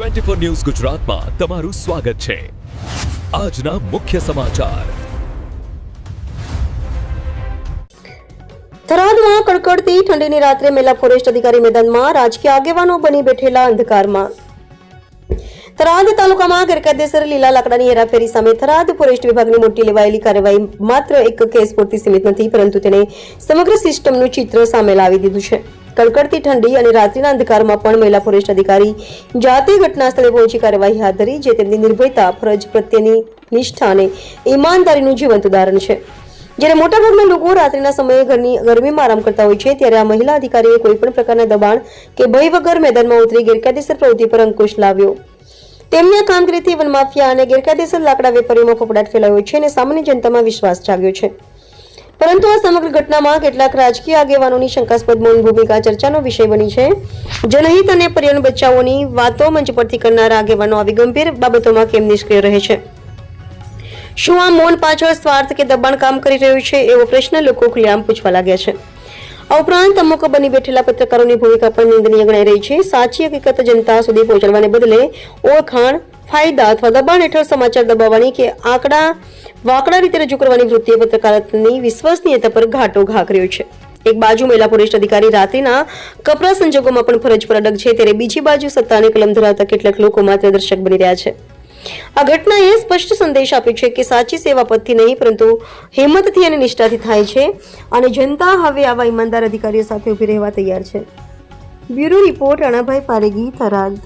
Twenty four news ગુજરાતમાં તમારું સ્વાગત છે. આજના મુખ્ય સમાચાર. થરાદમાં કડકડતી ઠંડીની રાત્રે મેલા ફોરેસ્ટ અધિકારી મેદાનમાં રાજકીય આગેવાનો બની બેઠેલા અંધકારમાં. થરાદ તાલુકામાં ગેરકાયદેસર લીલા લાકડાની હેરાફેરી સામે થરાદ ફોરેસ્ટ વિભાગની મોટી લેવાયેલી કાર્યવાહી માત્ર એક કેસ પૂરતી સીમિત નથી, પરંતુ તેને સમગ્ર સિસ્ટમનું ચિત્ર સામે લાવી દીધું છે. કડકડતી ઠંડી અને રાત્રિના અંધકારમાં પણ મહિલા ફોરેસ્ટ અધિકારી જાતે ઘટના સ્થળે પહોંચી કાર્યવાહી હાથ ધરી, જે તેમની નિર્ભયતા, ફરજ પ્રત્યેની નિષ્ઠા અને ઈમાનદારીનું જીવંત ઉદાહરણ છે. જ્યારે મોટાભાગના લોકો રાત્રિના સમયે ઘરની ગરમીમાં આરામ કરતા હોય છે, ત્યારે આ મહિલા અધિકારીએ કોઈપણ પ્રકારના દબાણ કે ભય વગર મેદાનમાં ઉતરી ગેરકાયદેસર પ્રવૃત્તિ પર અંકુશ લાવ્યો. તેમની આ કામગીરીથી વનમાફિયા અને ગેરકાયદેસર લાકડા વેપારીઓમાં ફફડાટ ફેલાયો છે અને સામાન્ય જનતામાં વિશ્વાસ જાગ્યો છે. પરંતુ આ સમગ્ર ઘટનામાં કેટલાક રાજકીય આગેવાનોની શંકાસ્પદ મૌન ભૂમિકા ચર્ચાનો વિષય બની છે. જનહિત અને પર્યાવરણ બચાવોની વાતો મંચ પરથી કરનારા આગેવાનો આવી ગંભીર બાબતોમાં કેમ નિષ્ક્રિય રહે છે? શું આ મૌન પાછળ સ્વાર્થ કે દબાણ કામ કરી રહ્યું છે એવો પ્રશ્ન લોકો ખુલ્લેઆમ પૂછવા લાગ્યા છે. આ ઉપરાંત અમુક બની બેઠેલા પત્રકારોની ભૂમિકા પણ નિંદનીય ગણાઈ રહી છે. સાચી હકીકત જનતા સુધી પહોંચાડવાને બદલે ઓળખાણ, ફાયદા અથવા દબાણ હેઠળ સમાચાર દબાવવાની કે આંકડા વાકડા રીતે રજૂ કરવાની વૃત્તિએ પત્રકારની વિશ્વસનીયતા પર ઘાટો ઘા કર્યો છે. એક બાજુ મહિલા પોલીસ અધિકારી રાત્રિના કપરા સંજોગોમાં પણ ફરજ પર અડગ છે, ત્યારે બીજી બાજુ સત્તાને કલમ ધરાવતા કેટલાક લોકો માત્ર દર્શક બની રહ્યા છે. આ ઘટનાએ સ્પષ્ટ સંદેશ આપ્યો છે કે સાચી સેવા પદથી નહીં, પરંતુ હિંમતથી અને નિષ્ઠાથી થાય છે અને જનતા હવે આવા ઈમાનદાર અધિકારીઓ સાથે ઊભી રહેવા તૈયાર છે. Bureau report Anabhai Paregi, Tharad.